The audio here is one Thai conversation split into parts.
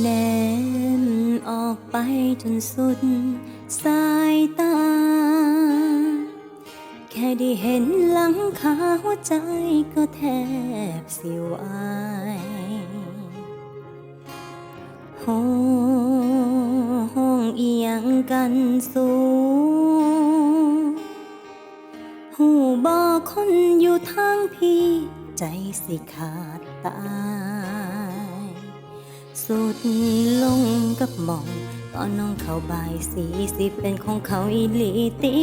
แนมออกไปจนสุดสายตา แค่ได้เห็นหลังคาหัวใจก็แทบสิวายห้องเอียงกันสูงหูบอกคนอยู่ทางพี่ ใจสิขาดตา สุดลงกับหมอง ตอนน้องเขาบายสีสิเป็นของเขาอีหลีตี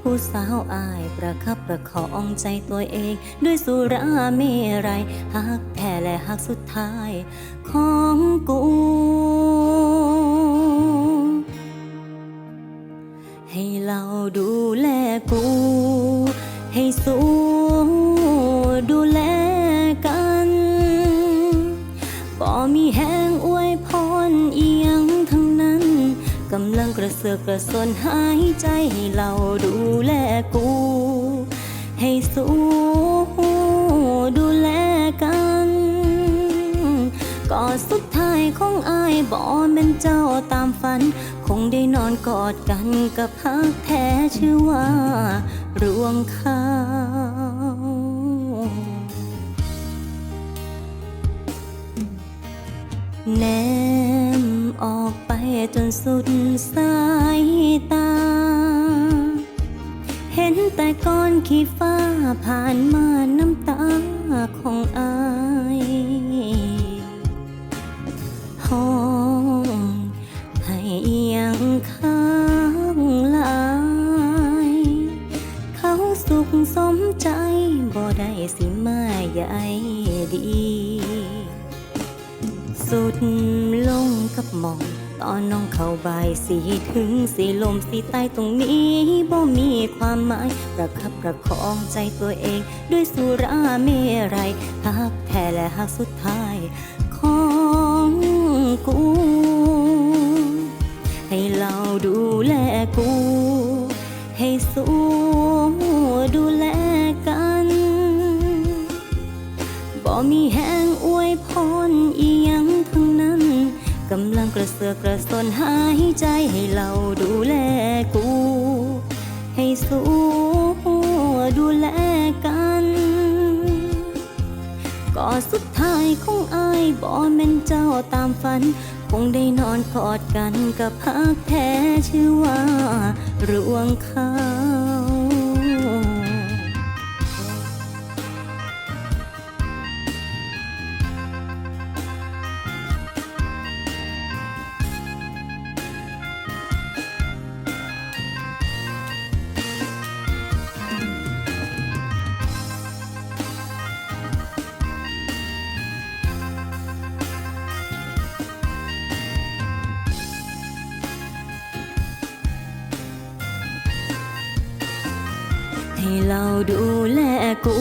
ผู้สาวอายประคับประคองใจตัวเอง ด้วยสุราเมรัยหักแท้และหักสุดท้าย ของกูให้เราดูแลกู ให้สู้ เสือกระสนหายใจให้เราดูแลกู ให้สู้ดูแลกันก็สุดท้ายของอายบ่เป็นเจ้าตามฝัน คงได้นอนกอดกันกับฮักแท้ชื่อว่า รวงข้าวแนม ออกไปจนสุดสายตา เห็นแต่ก้อนขี้ฟ้าผ่านมาน้ำตาของอายห้องให้เอียงข้างหลาย เขาสุขสมใจบ่ได้สิมาใหญ่ดี สุดลงกับหมอง ตอนน้องเข้าบายสีถึงสีลมสีใต้ตรงนี้บ่มีความหมาย ประคับประคองใจตัวเอง ด้วยสุราเมรัยหักแท้และหักสุดท้าย ของกู ให้เราดูแลกู ให้สู้ แห้งอวยพรอีหยังทั้งนั้น กำลังกระเสือกกระสนหายใจให้เราดูแลกู ให้สู้ดูแลกันก็สุดท้ายของอายบ่แม่นเจ้าตามฝัน คงได้นอนกอดกันกับพักแท้ชื่อว่า รวงข้า ให้เราดูแลกู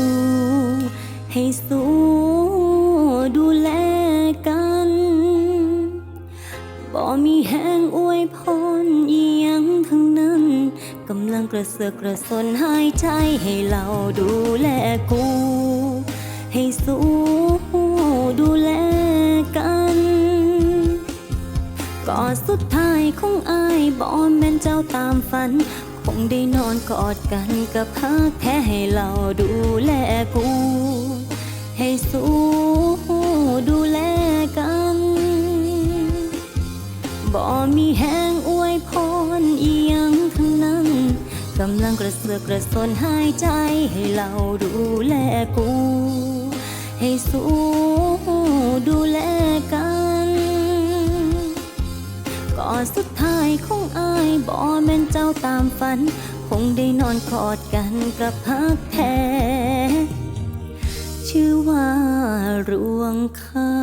ให้สู้ดูแลกันบ่มีแห้งอวยพรเอียงทั้งนั้น กำลังกระเสือกกระสนหายใจให้เราดูแลกู ให้สู้ดูแลกันก็สุดท้ายของอายบ่แม่นเจ้าตามฝัน งได้นอนกอดกันกับพักแท้ให้เราดูแลกู ให้สู้ดูแลกัน บ่มีแห้งอวยพรอียังทั้งนั้น กำลังกระเสือกกระสนหายใจให้เราดูแลกู ให้สู้ดู แม่นเจ้าตามฝัน คงได้นอนกอดกันกับพักแท้ ชื่อว่ารวงค้า